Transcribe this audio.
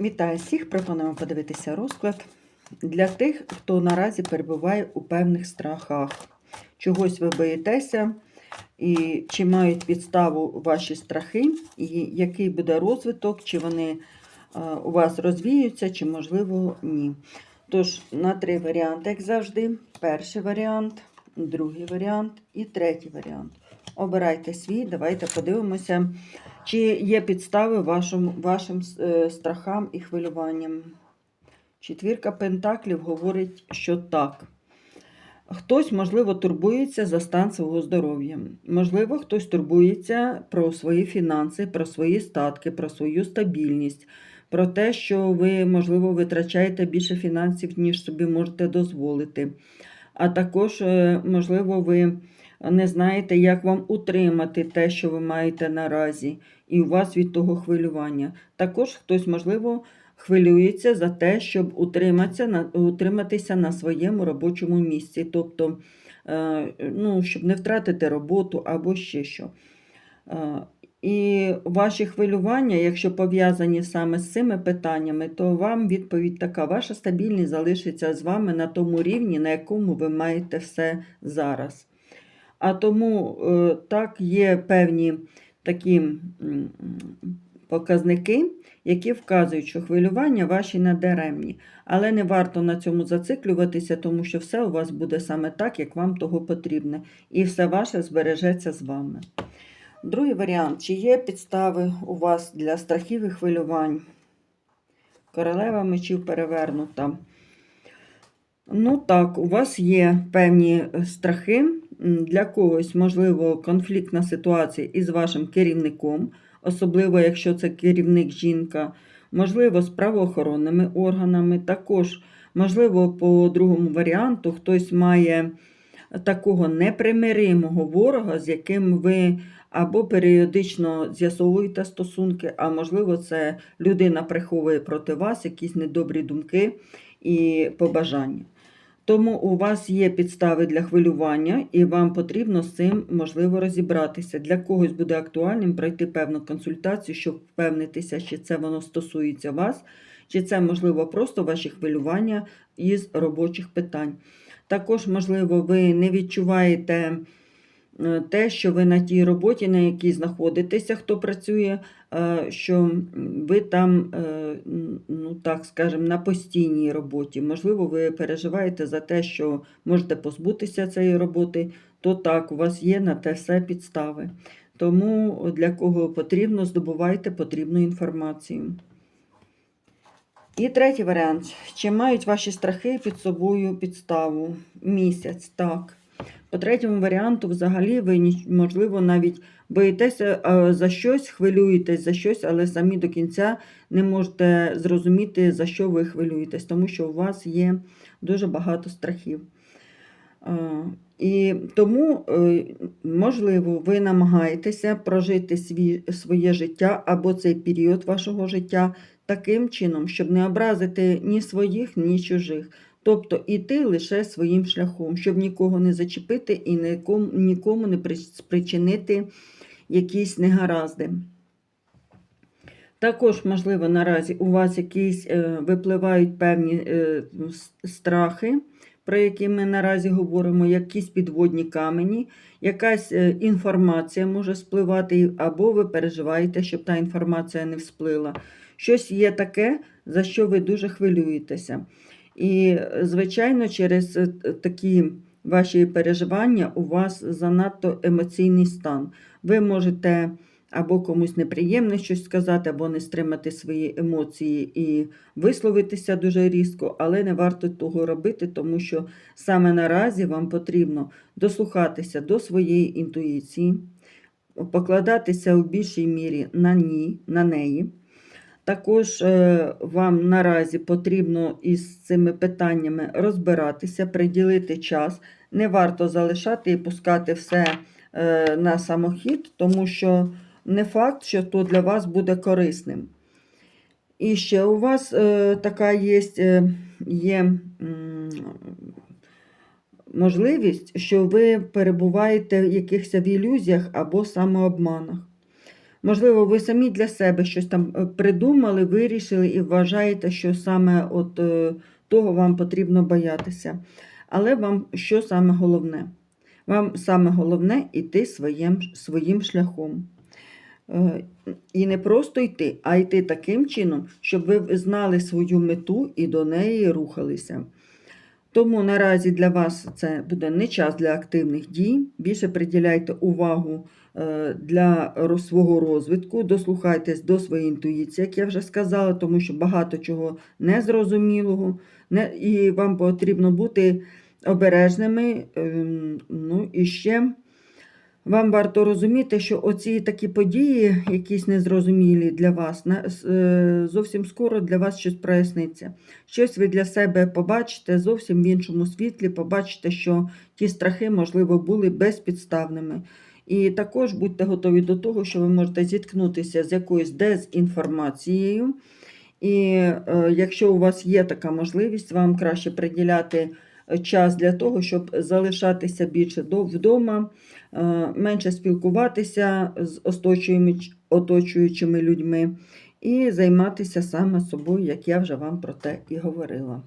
Вітаю всіх! Пропонуємо подивитися розклад для тих, хто наразі перебуває у певних страхах. Чогось ви боїтеся, і чи мають підставу ваші страхи, і який буде розвиток, чи вони е, у вас розвіються, чи, можливо, ні. Тож, на три варіанти, як завжди. Перший варіант, другий варіант і третій варіант. Обирайте свій, давайте подивимося. Чи є підстави вашим, вашим е, страхам і хвилюванням? Четвірка Пентаклів говорить, що так. Хтось, можливо, турбується за стан свого здоров'я. Можливо, хтось турбується про свої фінанси, про свої статки, про свою стабільність, про те, що ви, можливо, витрачаєте більше фінансів, ніж собі можете дозволити. А також, е, можливо, ви не знаєте, як вам утримати те, що ви маєте наразі, і у вас від того хвилювання. Також хтось, можливо, хвилюється за те, щоб утриматися на, своєму робочому місці, тобто, е, ну, щоб не втратити роботу або ще що. Е, і ваші хвилювання, якщо пов'язані саме з цими питаннями, то вам відповідь така: ваша стабільність залишиться з вами на тому рівні, на якому ви маєте все зараз. А тому е, так є певні такі показники, які вказують, що хвилювання ваші надаремні. Але не варто на цьому зациклюватися, тому що все у вас буде саме так, як вам того потрібно, і все ваше збережеться з вами. Другий варіант: чи є підстави у вас для страхів і хвилювань? Королева мечів перевернута. Ну так, у вас є певні е, страхи. Для когось, можливо, конфліктна ситуація із вашим керівником, особливо якщо це керівник жінка, можливо, з правоохоронними органами. Також, можливо, по другому варіанту хтось має такого непримиримого ворога, з яким ви або періодично з'ясовуєте стосунки, а можливо, це людина приховує проти вас якісь недобрі думки і побажання. Тому у вас є підстави для хвилювання, і вам потрібно з цим можливо розібратися. Для когось буде актуальним пройти певну консультацію, щоб впевнитися, чи це воно стосується вас, чи це, можливо, просто ваші хвилювання із робочих питань. Також, можливо, ви не відчуваєте те, що ви на тій роботі, на якій знаходитеся, хто працює, е, що ви там, е, ну так скажемо, на постійній роботі. Можливо, ви переживаєте за те, що можете позбутися цієї роботи, то так, у вас є на те все підстави. Тому для кого потрібно, здобувайте потрібну інформацію. І третій варіант. Чи мають ваші страхи під собою підставу? Місяць, так. По третьому варіанту, взагалі, ви, можливо, навіть боїтеся за щось, хвилюєтесь за щось, але самі до кінця не можете зрозуміти, за що ви хвилюєтесь, тому що у вас є дуже багато страхів. І тому, е, можливо, ви намагаєтеся прожити свій, своє життя або цей період вашого життя таким чином, щоб не образити ні своїх, ні чужих. Тобто іти лише своїм шляхом, щоб нікого не зачепити і нікому, не спричинити якісь негаразди. Також, можливо, наразі у вас якісь е, випливають певні е, страхи, про які ми наразі говоримо, якісь підводні камені, якась е, інформація може спливати, або ви переживаєте, щоб та інформація не всплила. Щось є таке, за що ви дуже хвилюєтеся. І, звичайно, через е, такі ваші переживання у вас занадто емоційний стан. Ви можете або комусь неприємне щось сказати, або не стримати свої емоції і висловитися дуже різко, але не варто того робити, тому що саме наразі вам потрібно дослухатися до своєї інтуїції, покладатися у більшій мірі на, ні, на неї. Також е, вам наразі потрібно із цими питаннями розбиратися, приділити час. Не варто залишати і пускати все е, на самохід, тому що не факт, що то для вас буде корисним. І ще у вас е, така є, є можливість, що ви перебуваєте в якихось ілюзіях або самообманах. Можливо, ви самі для себе щось там е, придумали, вирішили і вважаєте, що саме от е, того вам потрібно боятися. Але вам що саме головне? Вам саме головне йти своїм, своїм шляхом. Е, І не просто йти, а йти таким чином, щоб ви знали свою мету і до неї рухалися. Тому наразі для вас це буде не час для активних дій. Більше приділяйте увагу е, для свого розвитку, дослухайтесь до своєї інтуїції, як я вже сказала, тому що багато чого незрозумілого, не, і вам потрібно бути обережними. ем, Ну і ще вам варто розуміти, що оці такі події, якісь незрозумілі для вас, е, зовсім скоро для вас щось проясниться. Щось ви для себе побачите зовсім в іншому світлі, побачите, що ті страхи, можливо, були безпідставними. І також будьте готові до того, що ви можете зіткнутися з якоюсь дезінформацією. І е, якщо у вас є така можливість, вам краще приділяти час для того, щоб залишатися більше до- вдома, е, менше спілкуватися з оточуючими людьми і займатися саме собою, як я вже вам про те і говорила.